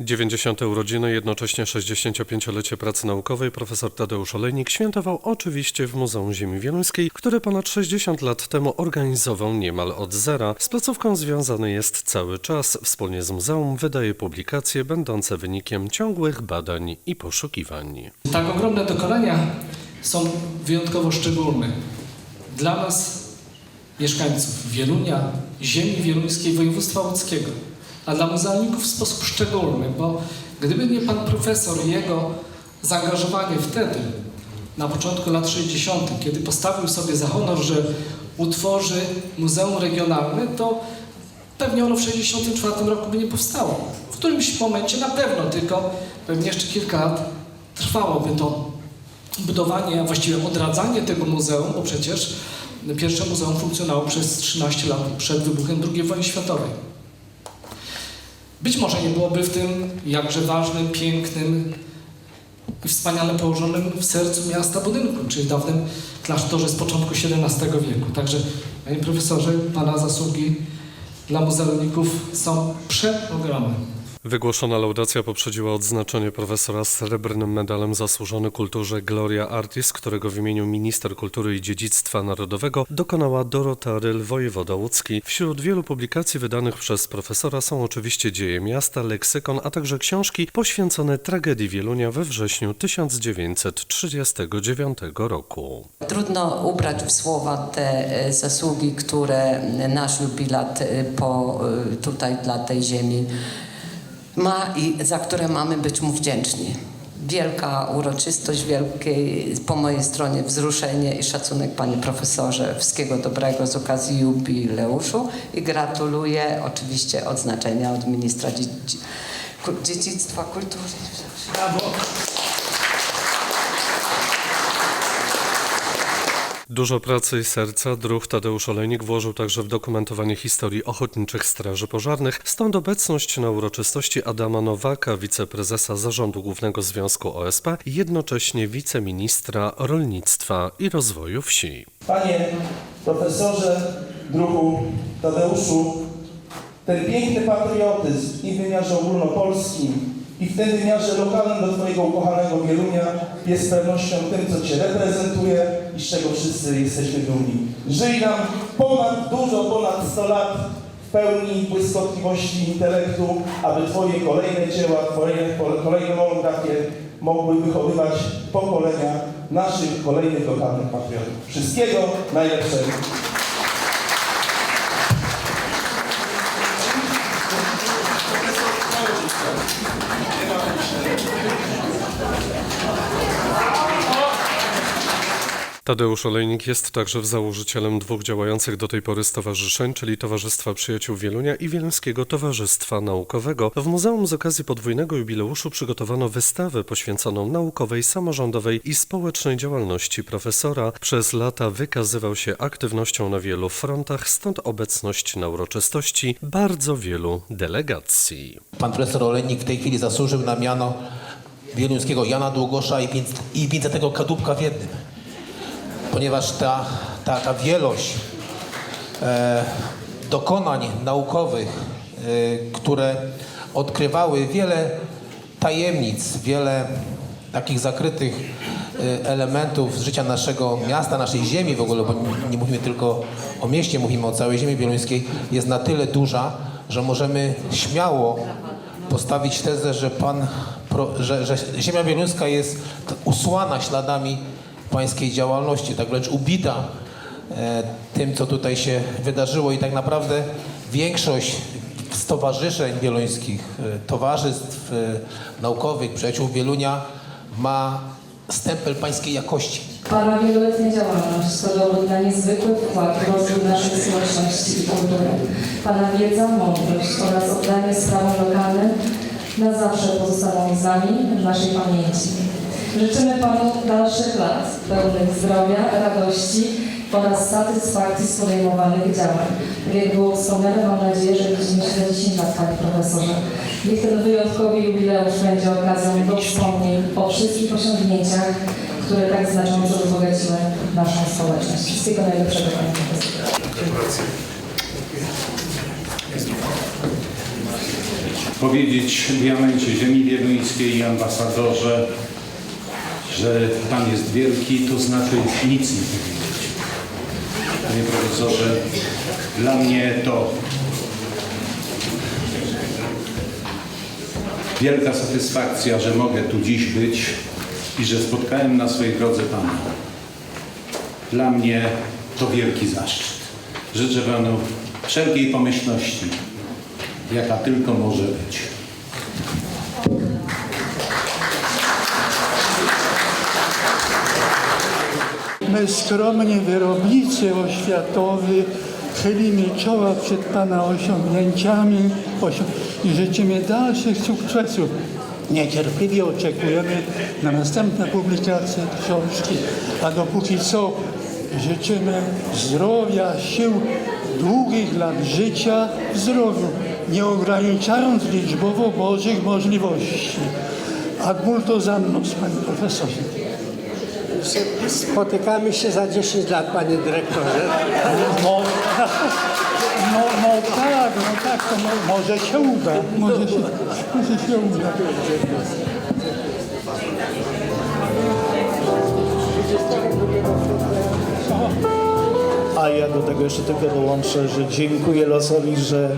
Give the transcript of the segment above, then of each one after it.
90. urodziny, jednocześnie 65-lecie pracy naukowej profesor Tadeusz Olejnik świętował oczywiście w Muzeum Ziemi Wieluńskiej, które ponad 60 lat temu organizował niemal od zera. Z placówką związany jest cały czas. Wspólnie z muzeum wydaje publikacje będące wynikiem ciągłych badań i poszukiwań. Tak ogromne dokonania są wyjątkowo szczególne. Dla nas, mieszkańców Wielunia, ziemi wieluńskiej województwa łódzkiego, a dla muzealników w sposób szczególny, bo gdyby nie pan profesor i jego zaangażowanie wtedy, na początku lat 60., kiedy postawił sobie za honor, że utworzy muzeum regionalne, to pewnie ono w 64 roku by nie powstało. W którymś momencie na pewno, tylko pewnie jeszcze kilka lat trwałoby to budowanie, a właściwie odradzanie tego muzeum, bo przecież pierwsze muzeum funkcjonowało przez 13 lat przed wybuchem II wojny światowej. Być może nie byłoby w tym jakże ważnym, pięknym i wspaniale położonym w sercu miasta budynku, czyli dawnym klasztorze z początku XVII wieku. Także, panie profesorze, pana zasługi dla muzealników są przeogromne. Wygłoszona laudacja poprzedziła odznaczenie profesora srebrnym medalem zasłużony kulturze Gloria Artis, którego w imieniu minister kultury i dziedzictwa narodowego dokonała Dorota Ryl, wojewoda łódzki. Wśród wielu publikacji wydanych przez profesora są oczywiście dzieje miasta, leksykon, a także książki poświęcone tragedii Wielunia we wrześniu 1939 roku. Trudno ubrać w słowa te e, zasługi, które nasz jubilat e, po, e, tutaj dla tej ziemi ma i za które mamy być mu wdzięczni. Wielka uroczystość, wielkie po mojej stronie wzruszenie i szacunek panie profesorze. Wszystkiego dobrego z okazji jubileuszu i gratuluję oczywiście odznaczenia od ministra dziedzictwa kultury. Brawo! Dużo pracy i serca. Druh Tadeusz Olejnik włożył także w dokumentowanie historii ochotniczych straży pożarnych, stąd obecność na uroczystości Adama Nowaka, wiceprezesa Zarządu Głównego Związku OSP i jednocześnie wiceministra rolnictwa i rozwoju wsi. Panie profesorze, druhu Tadeuszu, ten piękny patriotyzm i w wymiarze ogólnopolskim, i w tym wymiarze lokalnym do Twojego ukochanego Wielunia jest pewnością tym, co Cię reprezentuje i z czego wszyscy jesteśmy dumni. Żyj nam ponad, dużo ponad 100 lat w pełni błyskotliwości intelektu, aby Twoje kolejne dzieła, Twoje kolejne monografie mogły wychowywać pokolenia naszych kolejnych lokalnych patriotów. Wszystkiego najlepszego. Tadeusz Olejnik jest także założycielem dwóch działających do tej pory stowarzyszeń, czyli Towarzystwa Przyjaciół Wielunia i Wieluńskiego Towarzystwa Naukowego. W muzeum z okazji podwójnego jubileuszu przygotowano wystawę poświęconą naukowej, samorządowej i społecznej działalności profesora. Przez lata wykazywał się aktywnością na wielu frontach, stąd obecność na uroczystości bardzo wielu delegacji. Pan profesor Olejnik w tej chwili zasłużył na miano wieluńskiego Jana Długosza i, Wincentego Kadłubka w jednym. Ponieważ ta, ta, ta wielość e, dokonań naukowych, e, które odkrywały wiele tajemnic, wiele takich zakrytych e, elementów życia naszego miasta, naszej ziemi w ogóle, bo nie mówimy tylko o mieście, mówimy o całej ziemi wieluńskiej, jest na tyle duża, że możemy śmiało postawić tezę, że, pan, że, że ziemia wieluńska jest usłana śladami pańskiej działalności, tak wręcz ubita e, tym, co tutaj się wydarzyło i tak naprawdę większość stowarzyszeń wieluńskich, e, towarzystw e, naukowych, przyjaciół Wielunia ma stempel pańskiej jakości. Pana wieloletnia działalność na niezwykły wkład w rozwój naszej społeczności i kultury. Pana wiedza, mądrość oraz oddanie sprawom lokalnym na zawsze pozostaną z nami w naszej pamięci. Życzymy Panu dalszych lat pełnych zdrowia, radości oraz satysfakcji z podejmowanych działań. Tak jak było wspomniane, mam nadzieję, że za 10 lat, Panie Profesorze. Niech ten wyjątkowy jubileusz będzie okazją do wspomnień o wszystkich osiągnięciach, które tak znacząco wzbogaciły naszą społeczność. Wszystkiego najlepszego, Panie Profesorze. powiedzieć diamencie ziemi wieluńskiej i ambasadorze, że Pan jest wielki, to znaczy nic nie powiedzieć. Panie profesorze, dla mnie to wielka satysfakcja, że mogę tu dziś być i że spotkałem na swojej drodze Pana. Dla mnie to wielki zaszczyt. Życzę Panu wszelkiej pomyślności, jaka tylko może być. My skromnie, wyrobnicy oświatowi, chylimy czoła przed Pana osiągnięciami osią i życzymy dalszych sukcesów. Niecierpliwie oczekujemy na następne publikacje książki, a dopóki co życzymy zdrowia, sił, długich lat życia w zdrowiu, nie ograniczając liczbowo Bożych możliwości. Ad multo za mną, Panie Profesorze. Spotykamy się za 10 lat, panie dyrektorze. No, no, no tak, no tak, to mo, może się uda, może się, może się uda. A ja do tego jeszcze tylko dołączę, że dziękuję losowi, że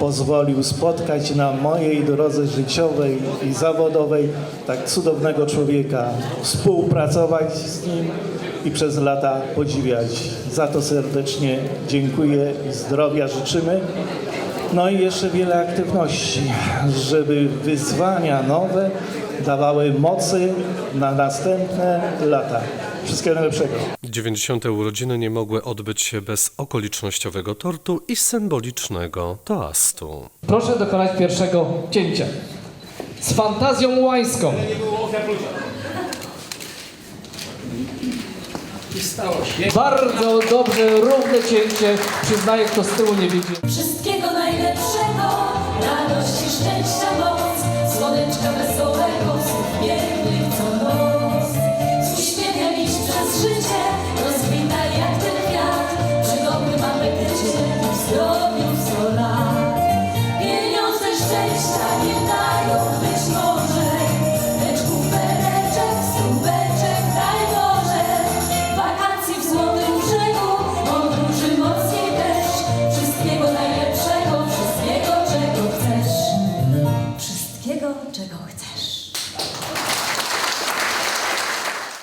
pozwolił spotkać na mojej drodze życiowej i zawodowej tak cudownego człowieka, współpracować z nim i przez lata podziwiać. Za to serdecznie dziękuję i zdrowia życzymy. No i jeszcze wiele aktywności, żeby wyzwania nowe dawały mocy na następne lata. Wszystkiego najlepszego. 90. urodziny nie mogły odbyć się bez okolicznościowego tortu i symbolicznego toastu. Proszę dokonać pierwszego cięcia. Z fantazją łańską. Bardzo dobrze, równe cięcie. Przyznaję, kto z tyłu nie widzi. Wszystkiego najlepszego, radości, szczęścia, moc, słoneczka wesołego, słów.